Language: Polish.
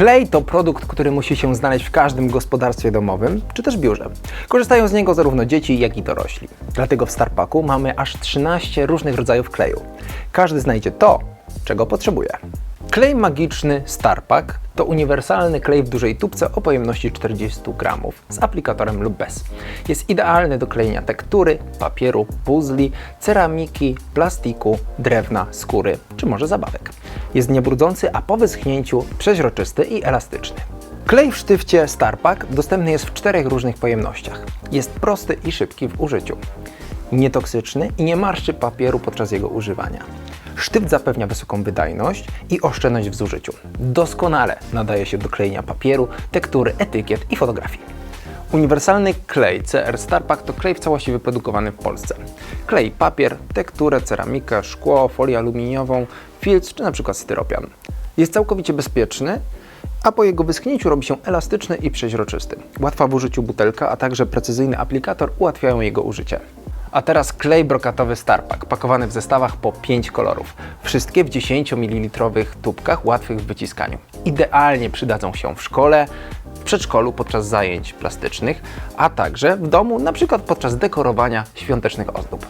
Klej to produkt, który musi się znaleźć w każdym gospodarstwie domowym czy też biurze. Korzystają z niego zarówno dzieci, jak i dorośli. Dlatego w Starpaku mamy aż 13 różnych rodzajów kleju. Każdy znajdzie to, czego potrzebuje. Klej magiczny Starpak to uniwersalny klej w dużej tubce o pojemności 40 gramów z aplikatorem lub bez. Jest idealny do klejenia tektury, papieru, puzli, ceramiki, plastiku, drewna, skóry czy może zabawek. Jest niebrudzący, a po wyschnięciu przeźroczysty i elastyczny. Klej w sztywcie Starpak dostępny jest w czterech różnych pojemnościach. Jest prosty i szybki w użyciu nietoksyczny i nie marszczy papieru podczas jego używania. Sztyft zapewnia wysoką wydajność i oszczędność w zużyciu. Doskonale nadaje się do klejenia papieru, tektury, etykiet i fotografii. Uniwersalny klej CR Starpak to klej w całości wyprodukowany w Polsce. Klej papier, tekturę, ceramikę, szkło, folię aluminiową, filtr czy np. styropian. Jest całkowicie bezpieczny, a po jego wyschnięciu robi się elastyczny i przeźroczysty. Łatwa w użyciu butelka, a także precyzyjny aplikator ułatwiają jego użycie. A teraz klej brokatowy Starpak, pakowany w zestawach po 5 kolorów. Wszystkie w 10 ml tubkach łatwych w wyciskaniu. Idealnie przydadzą się w szkole, przedszkolu podczas zajęć plastycznych, a także w domu, na przykład podczas dekorowania świątecznych ozdób.